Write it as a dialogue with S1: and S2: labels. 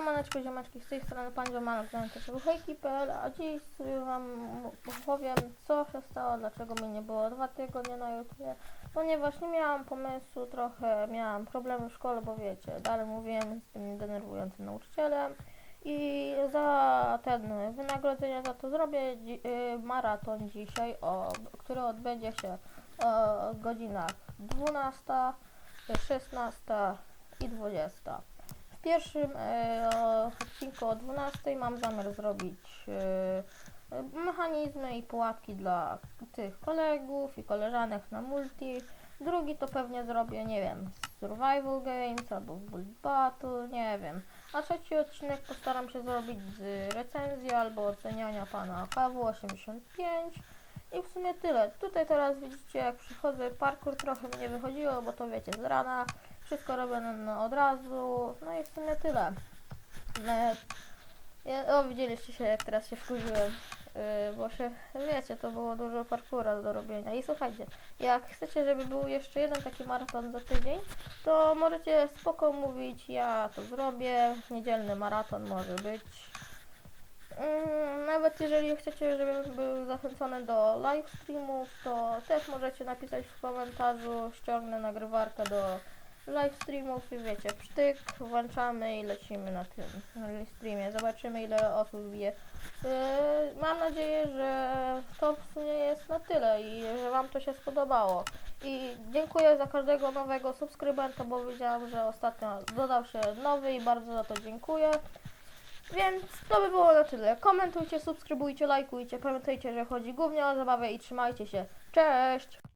S1: Siemaneczko, ziomeczki, z tej strony Pan Ziomanek, z hejki.pl, a dziś Wam opowiem, co się stało, dlaczego mnie nie było dwa tygodnie na YouTubie, ponieważ nie miałam pomysłu, trochę miałam problemy w szkole, bo wiecie, dalej mówiłem z tym denerwującym nauczycielem i za ten wynagrodzenie za to zrobię dzi- y, maraton dzisiaj, o, który odbędzie się o godzinach 12, 16 i 20. W pierwszym e, odcinku o 12 mam zamiar zrobić e, mechanizmy i pułapki dla tych kolegów i koleżanek na multi. Drugi to pewnie zrobię, nie wiem, Survival Games albo Bullet Battle, nie wiem. A trzeci odcinek postaram się zrobić z recenzji albo oceniania pana KW85. I w sumie tyle. Tutaj teraz widzicie jak przychodzę, parkour trochę mi nie wychodziło, bo to wiecie, z rana wszystko robię na od razu. No i w sumie tyle. E, ja, o, widzieliście się jak teraz się wkurzyłem. Yy, bo się, wiecie, to było dużo parkoura do robienia. I słuchajcie, jak chcecie, żeby był jeszcze jeden taki maraton za tydzień, to możecie spoko mówić, ja to zrobię. Niedzielny maraton może być. Mm, Nawet jeżeli chcecie, żebym był zachęcony do live streamów, to też możecie napisać w komentarzu, ściągnę nagrywarkę do live streamów i wiecie, psztyk, włączamy i lecimy na tym live streamie. Zobaczymy ile osób wbije. Yy, mam nadzieję, że to w sumie jest na tyle i że Wam to się spodobało. I dziękuję za każdego nowego subskrybenta, bo widziałam, że ostatnio dodał się nowy i bardzo za to dziękuję. Więc to by było na tyle. Komentujcie, subskrybujcie, lajkujcie. Pamiętajcie, że chodzi głównie o zabawę i trzymajcie się. Cześć!